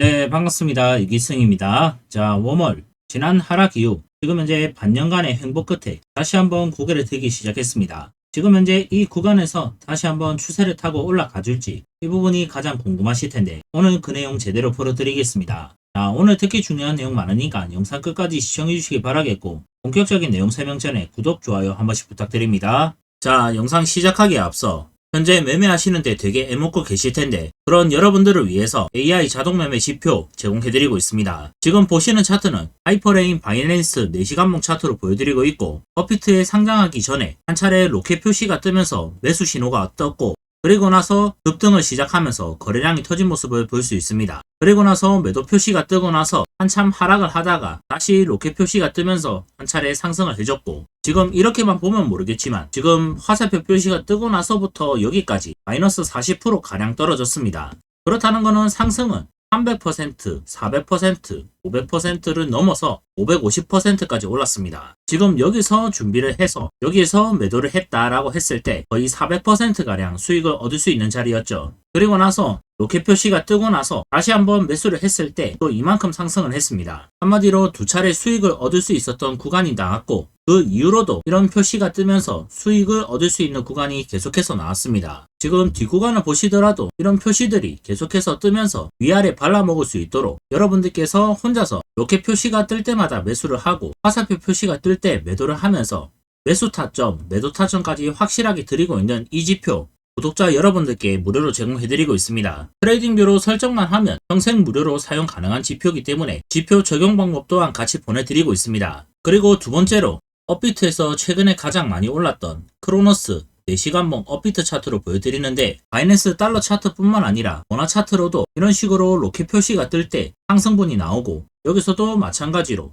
네, 반갑습니다. 이기승입니다. 자, 웜월. 지난 하락 이후 지금 현재 반년간의 행보 끝에 다시 한번 고개를 들기 시작했습니다. 지금 현재 이 구간에서 다시 한번 추세를 타고 올라가 줄지 이 부분이 가장 궁금하실 텐데 오늘 그 내용 제대로 풀어드리겠습니다. 자, 오늘 특히 중요한 내용 많으니까 영상 끝까지 시청해 주시기 바라겠고 본격적인 내용 설명 전에 구독, 좋아요 한 번씩 부탁드립니다. 자, 영상 시작하기에 앞서 현재 매매하시는데 되게 애먹고 계실 텐데 그런 여러분들을 위해서 AI 자동 매매 지표 제공해드리고 있습니다. 지금 보시는 차트는 하이퍼레인 바이낸스 4시간봉 차트로 보여드리고 있고 버피트에 상장하기 전에 한 차례 로켓 표시가 뜨면서 매수 신호가 떴고 그리고 나서 급등을 시작하면서 거래량이 터진 모습을 볼 수 있습니다. 그리고 나서 매도 표시가 뜨고 나서 한참 하락을 하다가 다시 로켓 표시가 뜨면서 한 차례 상승을 해줬고 지금 이렇게만 보면 모르겠지만 지금 화살표 표시가 뜨고 나서부터 여기까지 마이너스 40% 가량 떨어졌습니다. 그렇다는 것은 상승은 300%, 400%, 500%를 넘어서 550%까지 올랐습니다. 지금 여기서 준비를 해서 여기에서 매도를 했다라고 했을 때 거의 400%가량 수익을 얻을 수 있는 자리였죠. 그리고 나서 로켓 표시가 뜨고 나서 다시 한번 매수를 했을 때 또 이만큼 상승을 했습니다. 한마디로 두 차례 수익을 얻을 수 있었던 구간이 나왔고 그 이후로도 이런 표시가 뜨면서 수익을 얻을 수 있는 구간이 계속해서 나왔습니다. 지금 뒷구간을 보시더라도 이런 표시들이 계속해서 뜨면서 위아래 발라먹을 수 있도록 여러분들께서 혼자 서 로켓 표시가 뜰 때마다 매수를 하고 화살표 표시가 뜰 때 매도를 하면서 매수 타점, 매도 타점까지 확실하게 드리고 있는 이 지표 구독자 여러분들께 무료로 제공해드리고 있습니다. 트레이딩뷰로 설정만 하면 평생 무료로 사용 가능한 지표이기 때문에 지표 적용 방법 또한 같이 보내드리고 있습니다. 그리고 두 번째로 업비트에서 최근에 가장 많이 올랐던 크로노스 4시간봉 업비트 차트로 보여드리는데 바이낸스 달러 차트뿐만 아니라 원화 차트로도 이런 식으로 로켓 표시가 뜰 때 상승분이 나오고 여기서도 마찬가지로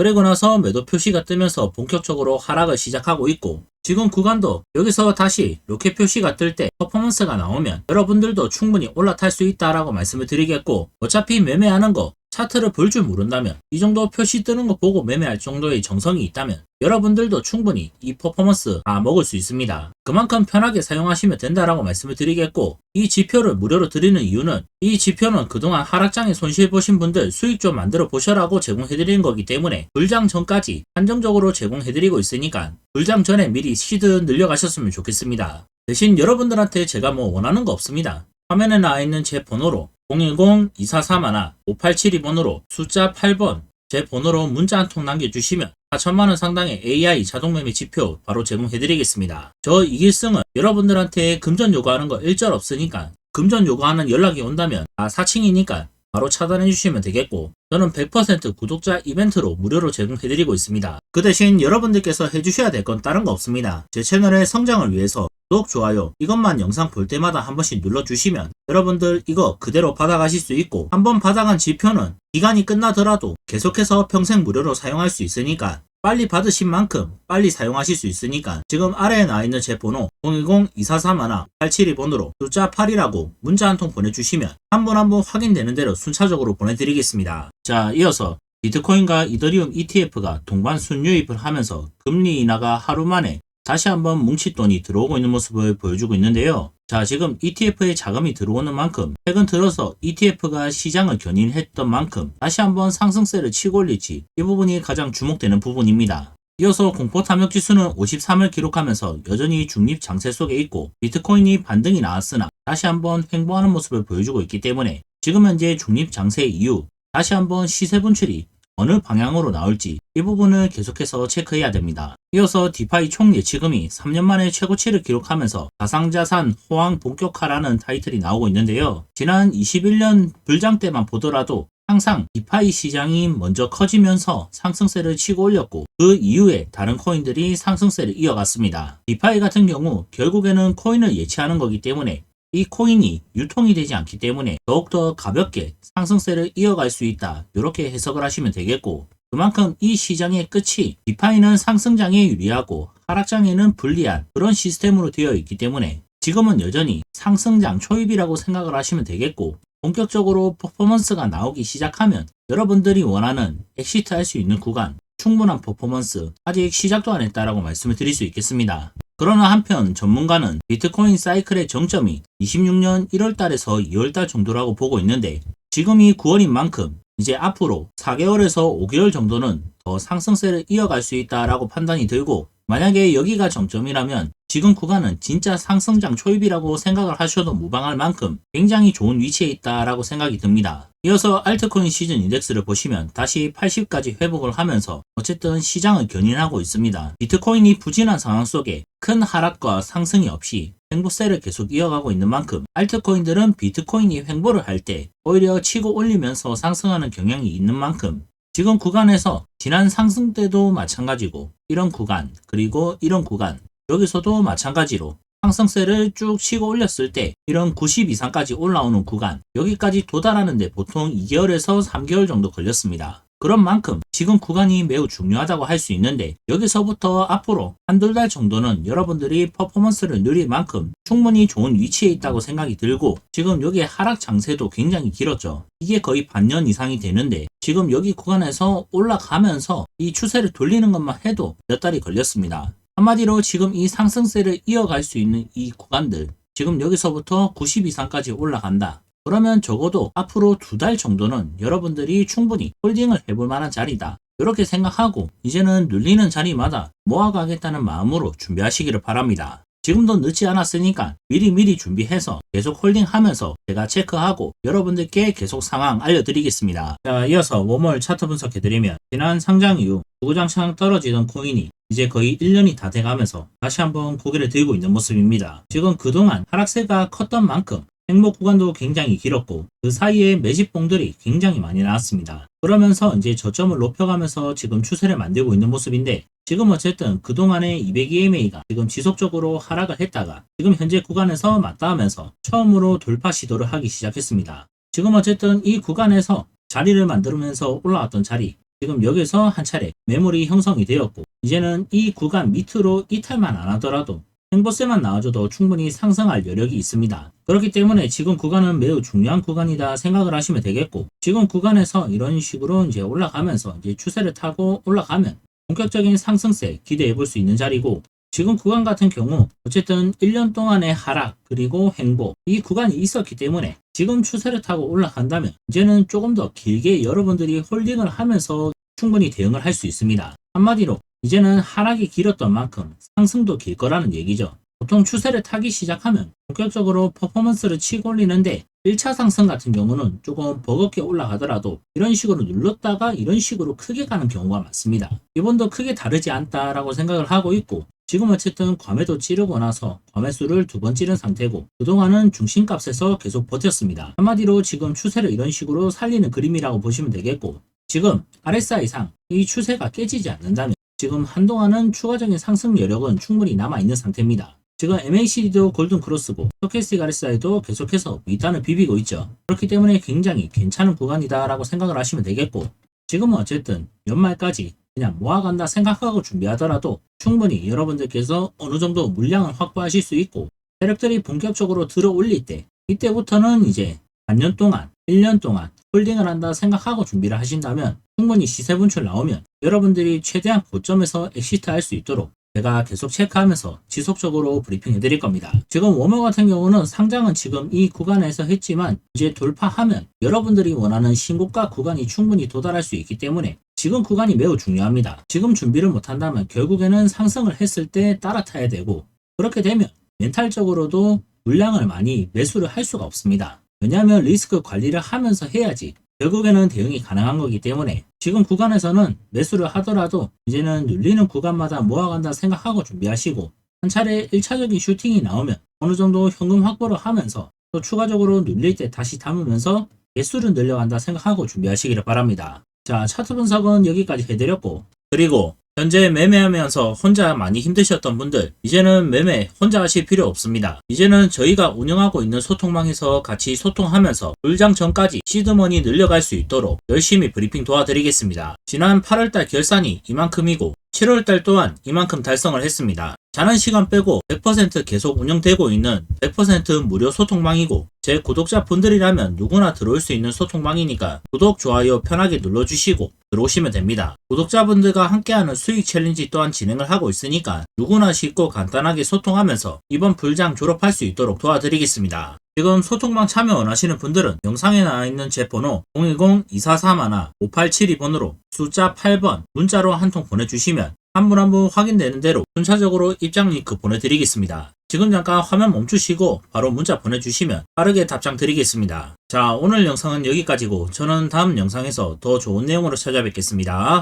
그리고 나서 매도 표시가 뜨면서 본격적으로 하락을 시작하고 있고 지금 구간도 여기서 다시 로켓 표시가 뜰 때 퍼포먼스가 나오면 여러분들도 충분히 올라탈 수 있다라고 말씀을 드리겠고 어차피 매매하는 거 차트를 볼 줄 모른다면 이 정도 표시 뜨는 거 보고 매매할 정도의 정성이 있다면 여러분들도 충분히 이 퍼포먼스 다 먹을 수 있습니다. 그만큼 편하게 사용하시면 된다라고 말씀을 드리겠고 이 지표를 무료로 드리는 이유는 이 지표는 그동안 하락장에 손실 보신 분들 수익 좀 만들어 보셔라고 제공해드리는 거기 때문에 불장 전까지 한정적으로 제공해드리고 있으니까 불장 전에 미리 시드 늘려가셨으면 좋겠습니다. 대신 여러분들한테 제가 뭐 원하는 거 없습니다. 화면에 나와 있는 제 번호로 010-2431-5872번으로 숫자 8번 제 번호로 문자 한 통 남겨주시면 4천만원 상당의 AI 자동매매 지표 바로 제공해드리겠습니다. 저 이길승은 여러분들한테 금전 요구하는 거 일절 없으니까 금전 요구하는 연락이 온다면 다 사칭이니까 바로 차단해 주시면 되겠고 저는 100% 구독자 이벤트로 무료로 제공해드리고 있습니다. 그 대신 여러분들께서 해주셔야 될 건 다른 거 없습니다. 제 채널의 성장을 위해서 구독, 좋아요 이것만 영상 볼 때마다 한 번씩 눌러주시면 여러분들 이거 그대로 받아가실 수 있고 한번 받아간 지표는 기간이 끝나더라도 계속해서 평생 무료로 사용할 수 있으니까 빨리 받으신 만큼 빨리 사용하실 수 있으니까 지금 아래에 나와 있는 제 번호 010-2431-872번으로 숫자 8이라고 문자 한 통 보내주시면 한 번 한 번 확인되는 대로 순차적으로 보내드리겠습니다. 자 이어서 비트코인과 이더리움 ETF가 동반 순유입을 하면서 금리 인하가 하루 만에 다시 한번 뭉칫돈이 들어오고 있는 모습을 보여주고 있는데요. 자, 지금 ETF에 자금이 들어오는 만큼 최근 들어서 ETF가 시장을 견인했던 만큼 다시 한번 상승세를 치고 올릴지 이 부분이 가장 주목되는 부분입니다. 이어서 공포 탐욕 지수는 53을 기록하면서 여전히 중립 장세 속에 있고 비트코인이 반등이 나왔으나 다시 한번 횡보하는 모습을 보여주고 있기 때문에 지금 현재 중립 장세 이후 다시 한번 시세 분출이 어느 방향으로 나올지 이 부분을 계속해서 체크해야 됩니다. 이어서 디파이 총 예치금이 3년 만에 최고치를 기록하면서 가상자산 호황 본격화라는 타이틀이 나오고 있는데요. 지난 21년 불장 때만 보더라도 항상 디파이 시장이 먼저 커지면서 상승세를 치고 올렸고 그 이후에 다른 코인들이 상승세를 이어갔습니다. 디파이 같은 경우 결국에는 코인을 예치하는 거기 때문에 이 코인이 유통이 되지 않기 때문에 더욱더 가볍게 상승세를 이어갈 수 있다. 이렇게 해석을 하시면 되겠고 그만큼 이 시장의 끝이 디파이는 상승장에 유리하고 하락장에는 불리한 그런 시스템으로 되어 있기 때문에 지금은 여전히 상승장 초입이라고 생각을 하시면 되겠고 본격적으로 퍼포먼스가 나오기 시작하면 여러분들이 원하는 엑시트 할 수 있는 구간 충분한 퍼포먼스 아직 시작도 안 했다라고 말씀을 드릴 수 있겠습니다. 그러나 한편 전문가는 비트코인 사이클의 정점이 26년 1월 달에서 2월 달 정도라고 보고 있는데 지금이 9월인 만큼 이제 앞으로 4개월에서 5개월 정도는 더 상승세를 이어갈 수 있다라고 판단이 들고 만약에 여기가 정점이라면 지금 구간은 진짜 상승장 초입이라고 생각을 하셔도 무방할 만큼 굉장히 좋은 위치에 있다라고 생각이 듭니다. 이어서 알트코인 시즌 인덱스를 보시면 다시 80까지 회복을 하면서 어쨌든 시장을 견인하고 있습니다. 비트코인이 부진한 상황 속에 큰 하락과 상승이 없이 횡보세를 계속 이어가고 있는 만큼 알트코인들은 비트코인이 횡보를 할 때 오히려 치고 올리면서 상승하는 경향이 있는 만큼 지금 구간에서 지난 상승 때도 마찬가지고 이런 구간 그리고 이런 구간 여기서도 마찬가지로 상승세를 쭉 치고 올렸을 때 이런 90 이상까지 올라오는 구간 여기까지 도달하는데 보통 2개월에서 3개월 정도 걸렸습니다. 그런 만큼 지금 구간이 매우 중요하다고 할 수 있는데 여기서부터 앞으로 한두 달 정도는 여러분들이 퍼포먼스를 누릴 만큼 충분히 좋은 위치에 있다고 생각이 들고 지금 여기에 하락 장세도 굉장히 길었죠. 이게 거의 반년 이상이 되는데 지금 여기 구간에서 올라가면서 이 추세를 돌리는 것만 해도 몇 달이 걸렸습니다. 한마디로 지금 이 상승세를 이어갈 수 있는 이 구간들 지금 여기서부터 90 이상까지 올라간다. 그러면 적어도 앞으로 두 달 정도는 여러분들이 충분히 홀딩을 해볼 만한 자리다. 이렇게 생각하고 이제는 눌리는 자리마다 모아가겠다는 마음으로 준비하시기를 바랍니다. 지금도 늦지 않았으니까 미리미리 준비해서 계속 홀딩하면서 제가 체크하고 여러분들께 계속 상황 알려드리겠습니다. 자, 이어서 웜월 차트 분석해드리면 지난 상장 이후 구구장창 떨어지던 코인이 이제 거의 1년이 다 돼가면서 다시 한번 고개를 들고 있는 모습입니다. 지금 그동안 하락세가 컸던 만큼 행복 구간도 굉장히 길었고 그 사이에 매집봉들이 굉장히 많이 나왔습니다. 그러면서 이제 저점을 높여가면서 지금 추세를 만들고 있는 모습인데 지금 어쨌든 그동안의 200EMA가 지금 지속적으로 하락을 했다가 지금 현재 구간에서 맞닿으면서 처음으로 돌파 시도를 하기 시작했습니다. 지금 어쨌든 이 구간에서 자리를 만들면서 올라왔던 자리 지금 여기서 한 차례 매물이 형성이 되었고 이제는 이 구간 밑으로 이탈만 안 하더라도 행보세만 나와줘도 충분히 상승할 여력이 있습니다. 그렇기 때문에 지금 구간은 매우 중요한 구간이다 생각을 하시면 되겠고 지금 구간에서 이런 식으로 이제 올라가면서 이제 추세를 타고 올라가면 본격적인 상승세 기대해 볼 수 있는 자리고 지금 구간 같은 경우 어쨌든 1년 동안의 하락 그리고 행보 이 구간이 있었기 때문에 지금 추세를 타고 올라간다면 이제는 조금 더 길게 여러분들이 홀딩을 하면서 충분히 대응을 할 수 있습니다. 한마디로 이제는 하락이 길었던 만큼 상승도 길 거라는 얘기죠. 보통 추세를 타기 시작하면 본격적으로 퍼포먼스를 치고 올리는데 1차 상승 같은 경우는 조금 버겁게 올라가더라도 이런 식으로 눌렀다가 이런 식으로 크게 가는 경우가 많습니다. 이번도 크게 다르지 않다라고 생각을 하고 있고 지금 어쨌든 과매도 찌르고 나서 과매수를 두 번 찌른 상태고 그동안은 중심값에서 계속 버텼습니다. 한마디로 지금 추세를 이런 식으로 살리는 그림이라고 보시면 되겠고 지금 RSI상 이 추세가 깨지지 않는다면 지금 한동안은 추가적인 상승 여력은 충분히 남아있는 상태입니다. 지금 MACD도 골든 크로스고 스토캐스틱 RSI도 계속해서 밑단을 비비고 있죠. 그렇기 때문에 굉장히 괜찮은 구간이다라고 생각을 하시면 되겠고 지금은 어쨌든 연말까지 그냥 모아간다 생각하고 준비하더라도 충분히 여러분들께서 어느 정도 물량을 확보하실 수 있고 세력들이 본격적으로 들어 올릴 때 이때부터는 이제 반년 동안 1년 동안 홀딩을 한다 생각하고 준비를 하신다면 충분히 시세 분출 나오면 여러분들이 최대한 고점에서 엑시트 할 수 있도록 제가 계속 체크하면서 지속적으로 브리핑 해 드릴 겁니다. 지금 워머 같은 경우는 상장은 지금 이 구간에서 했지만 이제 돌파하면 여러분들이 원하는 신고가 구간이 충분히 도달할 수 있기 때문에 지금 구간이 매우 중요합니다. 지금 준비를 못한다면 결국에는 상승을 했을 때 따라 타야 되고 그렇게 되면 멘탈적으로도 물량을 많이 매수를 할 수가 없습니다. 왜냐하면 리스크 관리를 하면서 해야지 결국에는 대응이 가능한 거기 때문에 지금 구간에서는 매수를 하더라도 이제는 눌리는 구간마다 모아간다 생각하고 준비하시고 한 차례 1차적인 슈팅이 나오면 어느 정도 현금 확보를 하면서 또 추가적으로 눌릴 때 다시 담으면서 개수를 늘려간다 생각하고 준비하시기를 바랍니다. 자 차트 분석은 여기까지 해드렸고 그리고 현재 매매하면서 혼자 많이 힘드셨던 분들, 이제는 매매 혼자 하실 필요 없습니다. 이제는 저희가 운영하고 있는 소통망에서 같이 소통하면서 불장 전까지 시드머니 늘려갈 수 있도록 열심히 브리핑 도와드리겠습니다. 지난 8월달 결산이 이만큼이고 7월달 또한 이만큼 달성을 했습니다. 자는 시간 빼고 100% 계속 운영되고 있는 100% 무료 소통망이고 제 구독자 분들이라면 누구나 들어올 수 있는 소통망이니까 구독, 좋아요 편하게 눌러주시고 들어오시면 됩니다. 구독자분들과 함께하는 수익 챌린지 또한 진행을 하고 있으니까 누구나 쉽고 간단하게 소통하면서 이번 불장 졸업할 수 있도록 도와드리겠습니다. 지금 소통방 참여 원하시는 분들은 영상에 나와 있는 제 번호 010-2431-5872번으로 숫자 8번 문자로 한 통 보내주시면 한 분 한 분 확인되는 대로 순차적으로 입장 링크 보내드리겠습니다. 지금 잠깐 화면 멈추시고 바로 문자 보내주시면 빠르게 답장 드리겠습니다. 자 오늘 영상은 여기까지고 저는 다음 영상에서 더 좋은 내용으로 찾아뵙겠습니다.